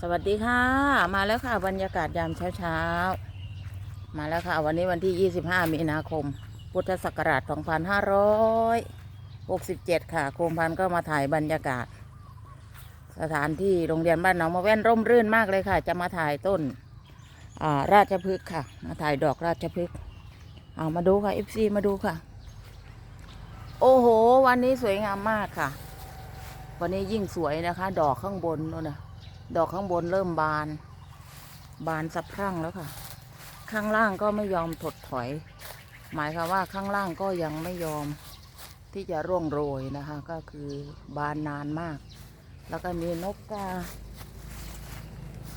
สวัสดีค่ะ มาแล้วค่ะบรรยากาศยามเช้าๆ มาแล้วค่ะ วันนี้วันที่ 25 มีนาคม พุทธศักราช 2567 ค่ะโคมพันก็มาถ่ายบรรยากาศ สถานที่โรงเรียนบ้านหนองมะแว่นร่มรื่นมากเลยค่ะ จะมาถ่ายต้นาราชพฤกษ์ค่ะ มาถ่ายดอกราชพฤกษ์เอามาดูค่ะ FC มาดูค่ะ โอ้โห วันนี้สวยงามมากค่ะ วันนี้ยิ่งสวยนะคะ ดอกข้างบนนู่นนะ ดอกข้างบนเริ่มบาน บานสะพรั่งแล้วค่ะ ข้างล่างก็ไม่ยอมถดถอย หมายความว่าข้างล่างก็ยังไม่ยอมที่จะร่วงโรยนะคะ ก็คือบานนานมาก แล้วก็มีนกกา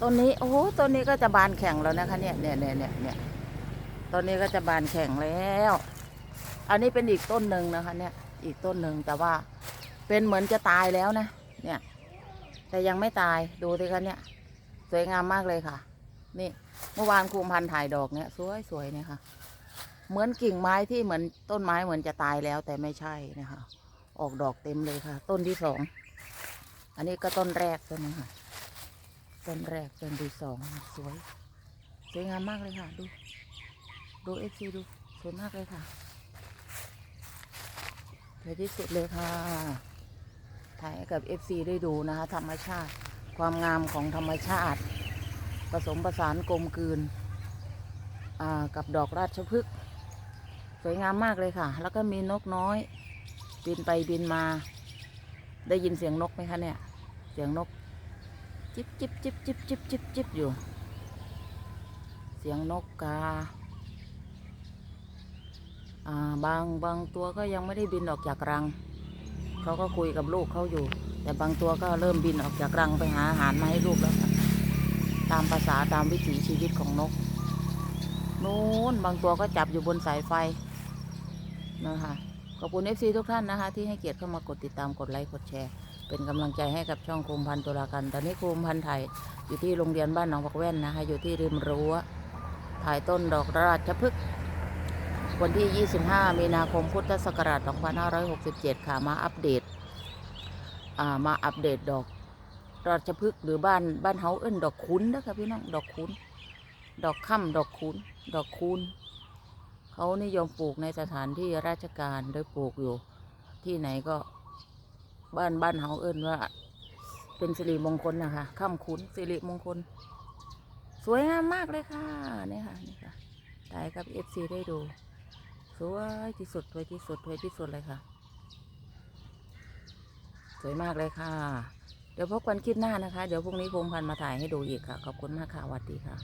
ต้นนี้โอ้โหต้นนี้ก็จะบานแข็งแล้วนะคะเนี่ยเนี่ยเนี่ยเนี่ยเนี่ยต้นนี้ก็จะบานแข็งแล้ว อันนี้เป็นอีกต้นหนึ่งนะคะ เนี่ย อีกต้นหนึ่งแต่ว่าเป็นเหมือนจะตายแล้วนะ เนี่ย แต่ยังไม่ตายดูสิคะเนี่ยสวยงามมากเลยค่ะ นี่เมื่อวานครูพันถ่ายดอกเนี่ยสวยสวยเนี่ยค่ะ เหมือนกิ่งไม้ที่เหมือนต้นไม้เหมือนจะตายแล้วแต่ไม่ใช่นะคะ ออกดอกเต็มเลยค่ะ ต้นที่สองอันนี้ก็ต้นแรกใช่ไหมคะต้นแรกต้นที่สองสวยสวยงามมากเลยค่ะ ดู ดูเอฟซีดูสวยมากเลยค่ะสวยที่สุดเลยค่ะ ถ่ายให้กับ FC ได้ดูนะคะ ธรรมชาติ ความงามของธรรมชาติ ผสมผสานกลมกลืนอ่ากับดอกราชพฤกษ์สวยงามมากเลยค่ะ แล้วก็มีนกน้อย บินไปบินมา ได้ยินเสียงนกไหมคะเนี่ย เสียงนก จิบจิบจิบจิบจิบจิบจิบอยู่ เสียงนกกาาบางบางตัวก็ยังไม่ได้บินออกจากรัง เขาก็คุยกับลูกเขาอยู่ แต่บางตัวก็เริ่มบินออกจากรังไปหาอาหารมาให้ลูกแล้วตามภาษาตามวิถีชีวิตของนกนู้นบางตัวก็จับอยู่บนสายไฟนะคะขอบคุณเอฟซีทุกท่านนะคะ ที่ให้เกียรติเข้ามากดติดตามกดไลค์กดแชร์ เป็นกำลังใจให้กับช่องโคมพันตุลากันตอนนี้โคมพันไทยอยู่ที่โรงเรียนบ้านหนองปักแว่นนะคะ อยู่ที่ริมรั้วถ่ายต้นดอกราชพฤกษ์ วันที่ 25 มีนาคม พุทธศักราช 2567 ค่ะ มาอัปเดต อ่า มาอัปเดตดอก ราชพฤกษ์หรือบ้านบ้านเฮาเอิ้นดอกคุ้นนะคะพี่น้อง ดอกคุ้น ดอกค่ำดอกคุ้น ดอกคูณเขานิยมปลูกในสถานที่ราชการโดยปลูกอยู่ ที่ไหนก็บ้านบ้านเฮาเอิ้นว่า เป็นสิริมงคลนะคะค่ำคุ้นสิริมงคล สวยงามมากเลยค่ะ นี่ค่ะ นี่ค่ะถ่ายกับเอฟซีได้ดู สวยที่สุดสวยที่สุดสวยที่สุดเลยค่ะ สวยมากเลยค่ะ เดี๋ยวพบกันคลิปหน้านะคะ เดี๋ยวพรุ่งนี้ภูมิพันมาถ่ายให้ดูอีกค่ะ ขอบคุณมากค่ะสวัสดีค่ะ